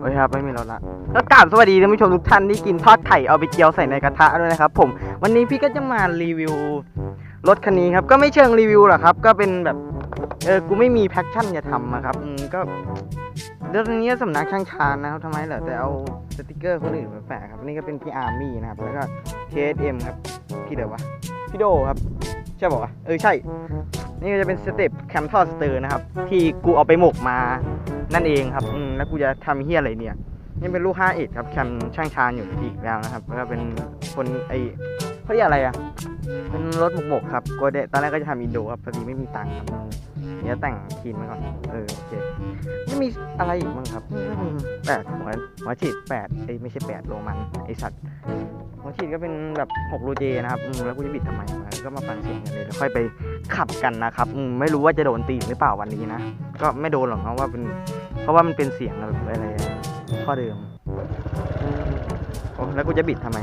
โอ้ยครับไม่มีรถละก็กราบสวัสดีท่านผู้ชมทุกท่านที่กินทอดไข่เอาไปเจียวใส่ในกระทะด้วยนะครับ ผมวันนี้พี่ก็จะมารีวิวรถคันนี้ครับ ก็ไม่เชิงรีวิวหรอกครับ ก็เป็นแบบเออกูไม่มีแพชชั่นจะทำอะครับอืมก็เรื่องนี้สำนักช่างชานนะครับทำไมเหรอแต่เอาสติกเกอร์คนอื่นมาแปะครับนี่ก็เป็นพี่อาร์มี่นะครับแล้วก็ KSM ครับพี่เดี๋ยววะพี่โดครับใช่บอกว่าวะเออใช่ นี่ก็จะเป็นสเต็ปแคมทอสเตอร์นะครับ ที่กูเอาไปหมกมา นั่นเองครับอืมแล้วกูจะทำเฮียอะไรเนี่ยนี่เป็นลูก5เอ็ดครับแคมช่างชานอยู่อีกแล้วนะครับแล้วก็เป็นคนไอเขาเรียกอะไรอะเป็นรถหมกหมกๆครับกูเดตอนแรกก็จะทำอินโดครับพอดีไม่มีตังค์ครับอืมเดี๋ยวแต่งคีนมาก่อนเออโอเคไม่มีอะไรอีกมั้งครับอืมแปดหัวหัวฉีดแปดไอยไม่ใช่แปดโรมันไอสัตว์ หัวฉีดก็เป็นแบบ6รูเจนะครับอืมแล้วกูจะบิดทำไมก็มาฟังเสียงกันเลยแล้วค่อยไปขับกันนะครับอืมไม่รู้ว่าจะโดนตีหรือเปล่าวันนี้นะ ก็ไม่โดนหรอกเพราะว่าเป็น เพราะว่ามันเป็นเสียงแบบอะไรข้อเดิมโอ้แล้วกูจะบิดทำไม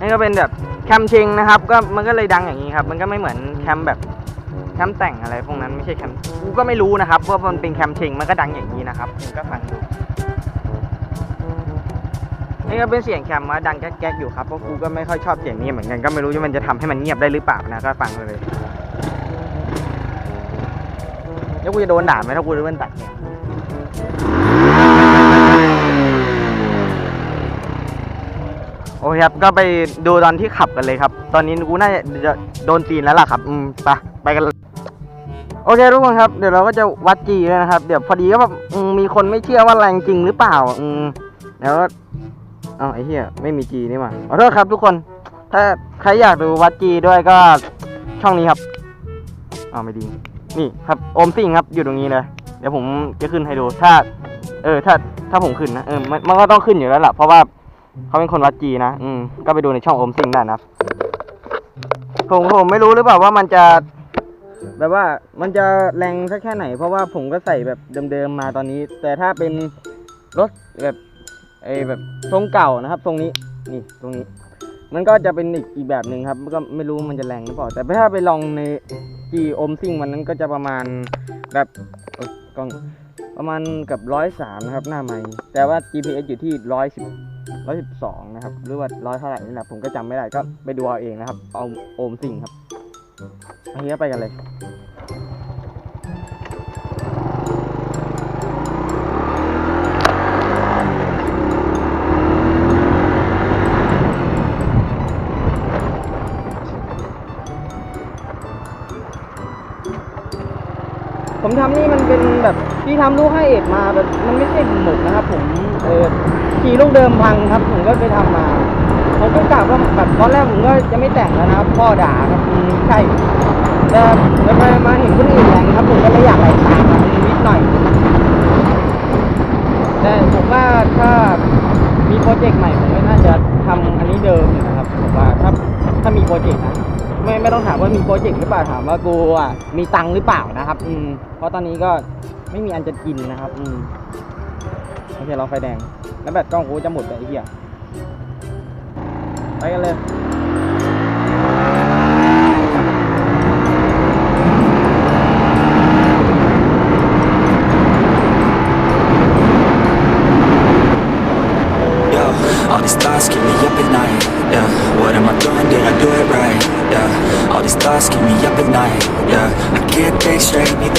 นี่ก็เป็นแบบแคมชิงนะครับ ก็มันก็เลยดังอย่างนี้ครับ มันก็ไม่เหมือนแคมแบบแคมแต่งอะไรพวกนั้นไม่ใช่แคมกูก็ไม่รู้นะครับว่ามันเป็นแคมชิงมันก็ดังอย่างนี้นะครับก็ฟังดู นี่ก็เป็นเสียงแคมมาดังแก๊กๆอยู่ครับเพราะกูก็ไม่ค่อยชอบเสียงนี้เหมือนกันก็ไม่รู้ว่ามันจะทำให้มันเงียบได้หรือเปล่านะก็ฟังเลยแล้วกูจะโดนด่าไหมถ้ากูเป็นตัดเนี่ยโอเคครับก็ไปดูตอนที่ขับกันเลยครับ ตอนนี้กูน่าจะโดนตีนแล้วล่ะครับ อืมไปไปกันโอเคทุกคนครับเดี๋ยวเราก็จะวัดจีเลยนะครับ เดี๋ยวพอดีก็แบบมีคนไม่เชื่อว่าแรงจริงหรือเปล่า อืมเดี๋ยว อ้าไอ้เหี้ยไม่มีจีนี่หว่าขอโทษครับทุกคน ถ้าใครอยากดูวัดจีด้วยก็ช่องนี้ครับอ้าวไม่ดี นี่ครับโอมซิงครับอยู่ตรงนี้เลยเดี๋ยวผมจะขึ้นให้ดูถ้า เออถ้าถ้าผมขึ้นนะเออมันมันก็ต้องขึ้นอยู่แล้วล่ะเพราะว่าเขาเป็นคนวัดจีนะอืมก็ไปดูในช่องโอมซิงได้นะครับผมผมไม่รู้หรือเปล่าว่ามันจะแบบว่ามันจะแรงสักแค่ไหน เพราะว่าผมก็ใส่แบบเดิมๆมาตอนนี้ แต่ถ้าเป็นรถแบบ ไอแบบทรงเก่านะครับ ทรงนี้นี่ตรงนี้ มันก็จะเป็นอีกอีกแบบหนึ่งครับก็ไม่รู้มันจะแรงหรือเปล่าแต่ถ้าไปลองในจีอมซิ่งมันนั้นก็จะประมาณแบบกล้องประมาณกับร้อยสามนะครับ หน้าไม้แต่ว่า GPS อยู่ที่ร้อยสิบร้อยสิบสองนะครับหรือว่าร้อยเท่าไหร่นี่แหละผมก็จำไม่ได้ก็ไปดูเอาเองนะครับ เอาโอมซิ่งครับอันนี้ไปกันเลย ผมทำนี่มันเป็นแบบที่ทำลูกให้เอ็ดมาแบบมันไม่ใช่หมกนะครับ ผมเออขี่ลูกเดิมพังครับ ผมก็ไปทำมาผมก็กะว่าแบบตอนแรกผมก็จะไม่แต่งแล้วนะครับ พ่อด่าครับใช่แต่แต่ไปมาเห็นคนอื่นแต่งครับ ผมก็เลยอยากไหลตามครับนิดหน่อยแต่ผมว่าถ้ามีโปรเจกต์ใหม่ผมก็น่าจะทำ ไม่ไม่ต้องถามว่ามีโปรเจกต์หรือเปล่าถามว่ากูอะมีตังค์หรือเปล่านะครับ อืมเพราะตอนนี้ก็ไม่มีอันจะกินนะครับ อืมโอเคเราไฟแดง แล้วแบตกล้องกูจะหมดไปไอ้เหี้ยไปกันเลย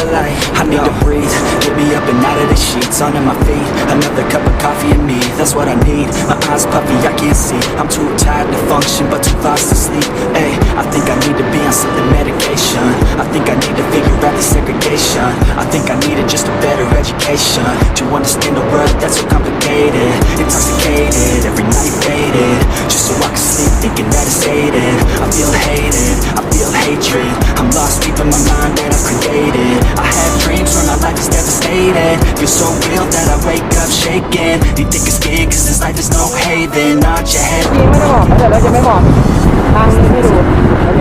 I need to breathe, me up and out of the sheets, onto my feet. Another cup of coffee and me, that's what I need. My eyes puffy, I can't see. I'm too tired to function, but too lost to sleep. Hey, I think I need to be on something medication. I think I need to figure out the segregation. I think I needed just a better education to understand a world that's so complicated. Intoxicated, every night faded, just so I can sleep thinking that it's hated. I feel hated, I feel hatred. I'm lost deep in my mind that I've created. I have dreams where my life is devastated Feel so real that I wake up shaking. Do you think it's scared cause this life is no haven? Nod your head. พี่ไม่ได้บอกนะเดี๋ยวเราจะไม่บอกทางให้ดูโอเค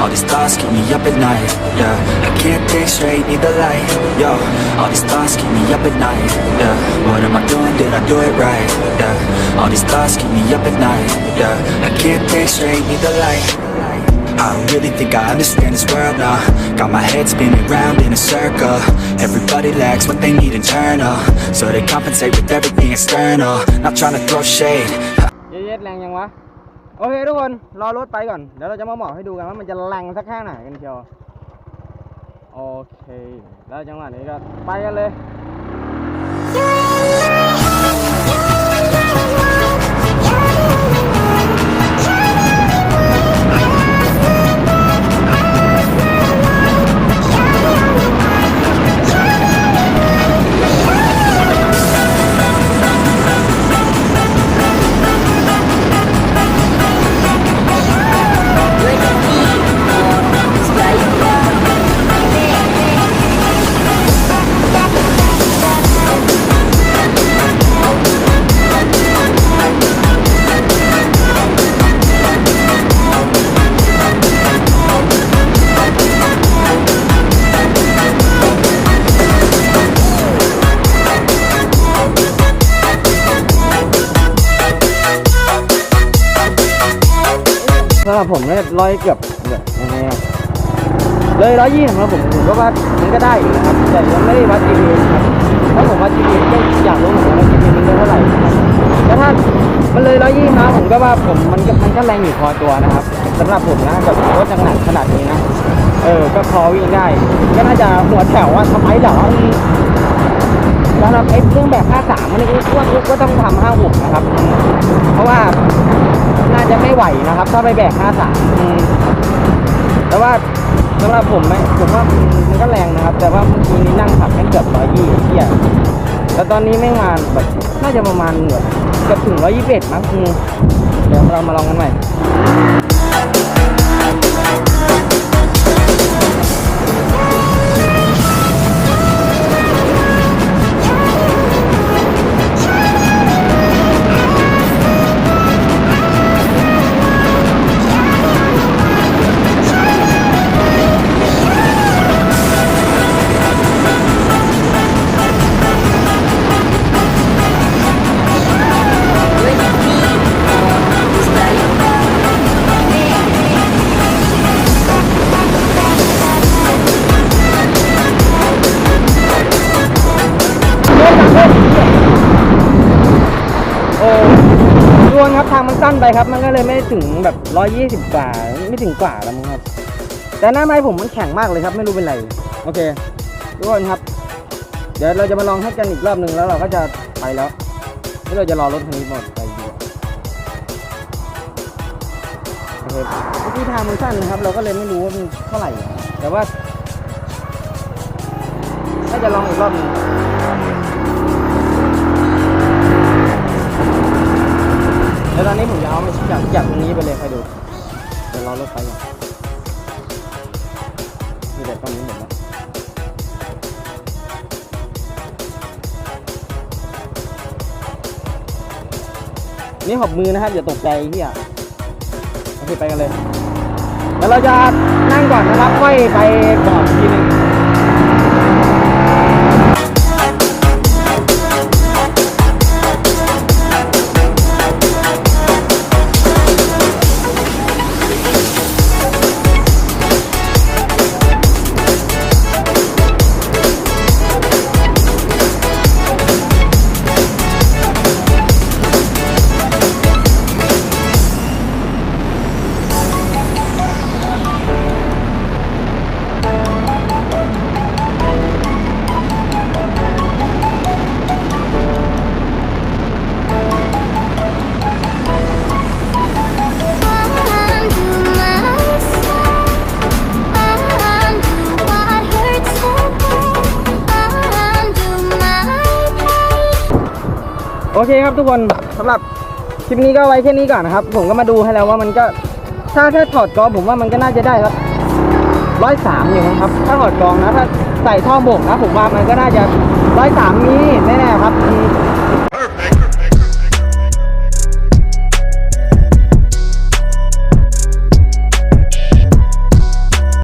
All these thoughts keep me up at night, yeah I can't think straight, need the light, yo All these thoughts keep me up at night, yeah What am I doing, did I do it right, yeah All these thoughts keep me up at night, yeah I can't think straight, need the light I don't really think I understand this world now. Got my head spinning round in a circle. Everybody lacks what they need internal. So they compensate with everything external. Not trying to throw shade. เย็ดๆแรงยังวะ โอเคทุกคน รอรถไปก่อน เดี๋ยวเราจะมาบอกให้ดูกันว่ามันจะแรงสักแค่ไหนกันเชียว โอเค แล้วจังหวะนี้ก็ไปกันเลย ผมเนี่ยร้อยเกือบแบบยังไงอะเลยร้อยยี่สำหรับผมผมก็ว่ามันก็ได้อยู่นะครับ แต่ยังไม่ได้วัด GPS ครับถ้าผมวัด GPS ก็อยากรู้เหมือนกันว่า GPS มันได้เท่าไหร่แต่ถ้ามันเลยร้อยยี่มาผมก็ว่าผมมันก็มันก็แรงอยู่พอตัวนะครับสำหรับผมนะกับรถหนักขนาดนี้นะเออ ก็พอวิ่งได้ ก็น่าจะหัวแถวว่าทำไมเหรออืมสำหรับไอ้เครื่องแบบ 53 มันก็ว่าก็ต้องทำ56 นะครับ เพราะว่า น่าจะไม่ไหวนะครับ ถ้าไปแบก 53อืมแต่ว่าสำหรับผมไหมผมว่ามันก็แรงนะครับ แต่ว่าเมื่อกี้นี้นั่งขับแค่เกือบร้อยยี่เที่ยแล้วตอนนี้ไม่งมาแบบน่าจะประมาณแบบเกือบถึงร้อยยี่สิบเอ็ดมั้งอืมเดี๋ยวเรามาลองกันใหม่ ครับทางมันสั้นไปครับ มันก็เลยไม่ถึงแบบร้อยยี่สิบกว่าไม่ถึงกว่าแล้วมั้งครับ แต่หน้าไม้ผมมันแข็งมากเลยครับ ไม่รู้เป็นไร โอเคทุกคนครับ เดี๋ยวเราจะมาลองให้กันอีกรอบหนึ่งแล้วเราก็จะไปแล้วนี่เราจะรอรถคันนี้หมดไปดีกว่าโอเคเมื่อกี้ทางมันสั้นนะครับ เราก็เลยไม่รู้ว่ามันเท่าไหร่ แต่ว่าถ้าจะลองอีกรอบหนึง แล้วตอนนี้ผมจะเอามาจากจากตรงนี้ไปเลยใครดูเดี๋ยวรอรถไฟก่อนนี่แต่ตอนนี้หมดแล้วนี่หอบมือนะครับอย่าตกใจเฮียโอเคไปกันเลย แล้วเราจะนั่งก่อนนะครับค่ไปก่อนทีหนึง โอเคครับทุกคนสำหรับคลิปนี้ก็ไว้แค่นี้ก่อนนะครับ ผมก็มาดูให้แล้วว่ามันก็ถ้าถ้าถอดกรองผมว่ามันก็น่าจะได้ครับร้อยสามอยู่มั้งครับ ถ้าถอดกรองนะถ้าใส่ท่อบกนะผมว่ามันก็น่าจะร้อยสามมีแน่ๆครับ Perfect.